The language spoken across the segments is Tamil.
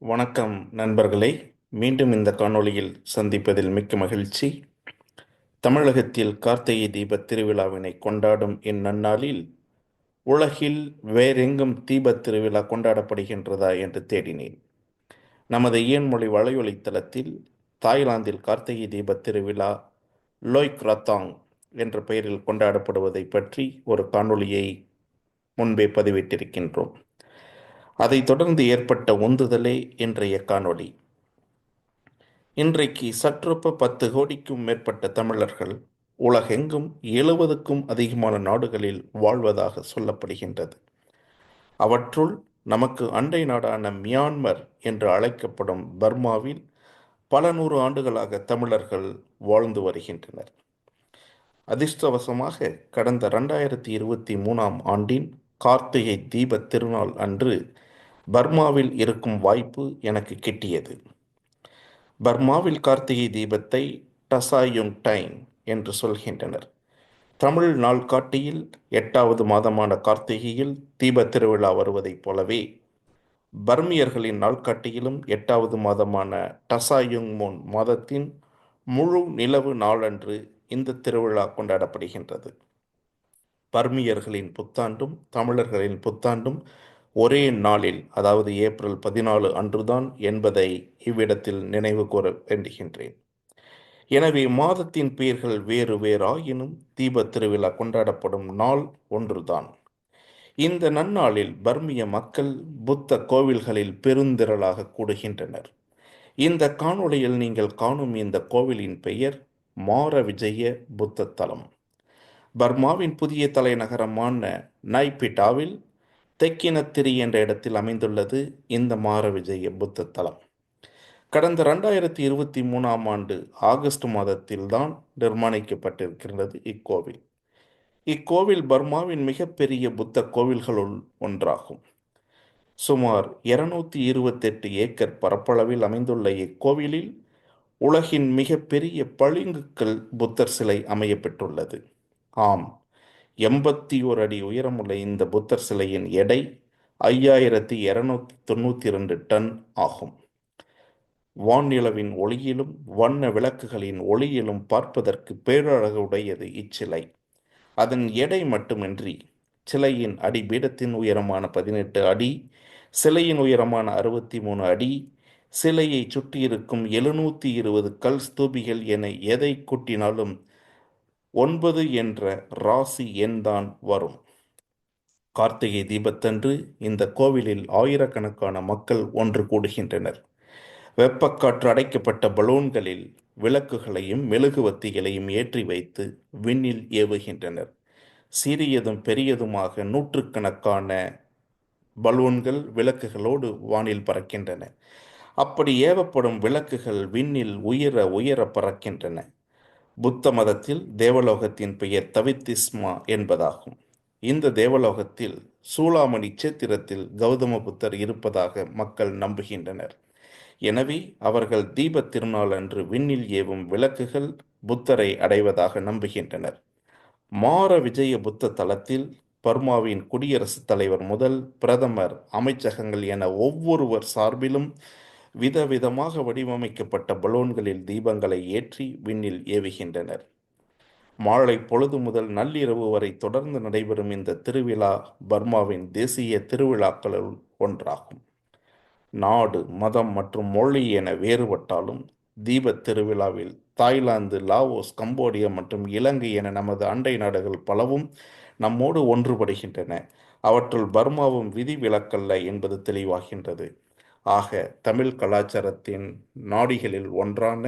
வணக்கம் நண்பர்களே. மீண்டும் இந்த காணொளியில் சந்திப்பதில் மிக்க மகிழ்ச்சி. தமிழகத்தில் கார்த்திகை தீப திருவிழாவினை கொண்டாடும் இந்நன்னாளில் உலகில் வேறெங்கும் தீபத் திருவிழா கொண்டாடப்படுகின்றதா என்று தேடினேன். நமது இயன்மொழி வலையொலி தளத்தில் தாய்லாந்தில் கார்த்திகை தீப திருவிழா லோய்க் ரத்தாங் என்ற பெயரில் கொண்டாடப்படுவதை பற்றி ஒரு காணொளியை முன்பே பதிவிட்டிருக்கின்றோம். அதைத் தொடர்ந்து ஏற்பட்ட உந்துதலே இன்றைய காணொளி. இன்றைக்கு சற்றொப்ப பத்து கோடிக்கும் மேற்பட்ட தமிழர்கள் உலகெங்கும் எழுபதுக்கும் அதிகமான நாடுகளில் வாழ்வதாக சொல்லப்படுகின்றது. அவற்றுள் நமக்கு அண்டை நாடான மியான்மர் என்று அழைக்கப்படும் பர்மாவில் பல நூறு ஆண்டுகளாக தமிழர்கள் வாழ்ந்து வருகின்றனர். அதிர்ஷ்டவசமாக கடந்த ரெண்டாயிரத்தி இருபத்தி மூணாம் ஆண்டின் கார்த்திகை தீப திருநாள் அன்று பர்மாவில் இருக்கும் வாய்ப்பு எனக்கு கிட்டியது. பர்மாவில் கார்த்திகை தீபத்தை டசாயுங் டைம் என்று சொல்கின்றனர். தமிழ் நாள்காட்டியில் எட்டாவது மாதமான கார்த்திகையில் தீப திருவிழா வருவதைப் போலவே பர்மியர்களின் நாள்காட்டியிலும் எட்டாவது மாதமான டசாயுங் மூன் மாதத்தின் முழு நிலவு நாளன்று இந்த திருவிழா கொண்டாடப்படுகின்றது. பர்மியர்களின் புத்தாண்டும் தமிழர்களின் புத்தாண்டும் ஒரே நாளில் அதாவது ஏப்ரல் பதினாலு அன்றுதான் என்பதை இவ்விடத்தில் நினைவு கூற வேண்டுகின்றேன். எனவே மாதத்தின் பெயர்கள் வேறு வேறாயினும் தீப திருவிழா கொண்டாடப்படும் நாள் ஒன்றுதான். இந்த நன்னாளில் பர்மிய மக்கள் புத்த கோவில்களில் பெருந்திரளாக கூடுகின்றனர். இந்த காணொளியில் நீங்கள் காணும் இந்த கோவிலின் பெயர் மார விஜய புத்த தலம். பர்மாவின் புதிய தலைநகரமான நைபிட்டாவில் தெக்கினத்திரி என்ற இடத்தில் அமைந்துள்ளது இந்த மாரவிஜய புத்த தலம். கடந்த ரெண்டாயிரத்தி இருபத்தி மூணாம் ஆண்டு ஆகஸ்ட் மாதத்தில்தான் நிர்மாணிக்கப்பட்டிருக்கிறது இக்கோவில். இக்கோவில் பர்மாவின் மிகப்பெரிய புத்த கோவில்களுள் ஒன்றாகும். சுமார் இருநூத்தி இருபத்தெட்டு ஏக்கர் பரப்பளவில் அமைந்துள்ள இக்கோவிலில் உலகின் மிகப்பெரிய பளிங்குக்கல் புத்தர் சிலை அமையப்பெற்றுள்ளது. ஆம் எண்பத்தி ஓர் அடி உயரமுள்ள இந்த புத்தர் சிலையின் எடை ஐயாயிரத்தி இரநூத்தி தொண்ணூற்றி ரெண்டு டன் ஆகும். வான்நிலவின் ஒளியிலும் வண்ண விளக்குகளின் ஒளியிலும் பார்ப்பதற்கு பேரழகு உடையது இச்சிலை. அதன் எடை மட்டுமின்றி சிலையின் அடிபீடத்தின் உயரமான பதினெட்டு அடி சிலையின் உயரமான அறுபத்தி மூணு அடி சிலையை சுற்றியிருக்கும் எழுநூற்றி இருபது கல் ஸ்தூபிகள் என எதை கூட்டினாலும் ஒன்பது என்ற ராசி எண்தான் வரும். கார்த்திகை தீபத்தன்று இந்த கோவிலில் ஆயிரக்கணக்கான மக்கள் ஒன்று கூடுகின்றனர். வெப்பக்காற்று அடைக்கப்பட்ட பலூன்களில் விளக்குகளையும் மெழுகுவத்திகளையும் ஏற்றி வைத்து விண்ணில் ஏவுகின்றனர். சிறியதும் பெரியதுமாக நூற்றுக்கணக்கான பலூன்கள் விளக்குகளோடு வானில் பறக்கின்றன. அப்படி ஏவப்படும் விளக்குகள் விண்ணில் உயர உயர பறக்கின்றன. புத்த மதத்தில் தேவலோகத்தின் பெயர் தவித்திஸ்மா என்பதாகும். இந்த தேவலோகத்தில் சூளாமணி சேத்திரத்தில் கௌதம புத்தர் இருப்பதாக மக்கள் நம்புகின்றனர். எனவே அவர்கள் தீப திருநாள் அன்று விண்ணில் ஏவும் விளக்குகள் புத்தரை அடைவதாக நம்புகின்றனர். மார விஜய புத்த தலத்தில் பர்மாவின் குடியரசுத் தலைவர் முதல் பிரதமர் அமைச்சகங்கள் என ஒவ்வொருவர் சார்பிலும் விதவிதமாக வடிவமைக்கப்பட்ட பலூன்களில் தீபங்களை ஏற்றி விண்ணில் ஏவுகின்றனர். மாலை பொழுது முதல் நள்ளிரவு வரை தொடர்ந்து நடைபெறும் இந்த திருவிழா பர்மாவின் தேசிய திருவிழாக்களுள் ஒன்றாகும். நாடு மதம் மற்றும் மொழி என வேறுபட்டாலும் தீபத் திருவிழாவில் தாய்லாந்து லாவோஸ் கம்போடியா மற்றும் இலங்கை என நமது அண்டை நாடுகள் பலவும் நம்மோடு ஒன்றுபடுகின்றன. அவற்றுள் பர்மாவும் விதி விலக்கல்ல என்பது தெளிவாகின்றது. ஆக தமிழ் கலாச்சாரத்தின் நாடிகளில் ஒன்றான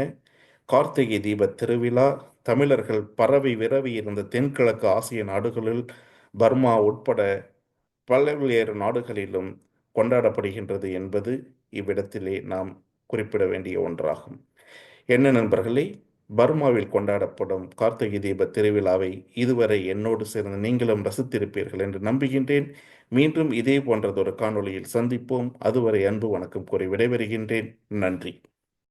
கார்த்திகை தீப திருவிழா தமிழர்கள் பரவி விரவி இருந்த தென்கிழக்கு ஆசிய நாடுகளில் பர்மா உட்பட பல்வேறு நாடுகளிலும் கொண்டாடப்படுகின்றது என்பது இவ்விடத்திலே நாம் குறிப்பிட வேண்டிய ஒன்றாகும். என்ன நண்பர்களே பர்மாவில் கொண்டாடப்படும் கார்த்திகை தீப திருவிழாவை இதுவரை என்னோடு சேர்ந்து நீங்களும் ரசித்திருப்பீர்கள் என்று நம்புகின்றேன். மீண்டும் இதே போன்றதொரு காணொளியில் சந்திப்போம். அதுவரை அன்பு வணக்கம் கூறி விடைபெறுகின்றேன். நன்றி.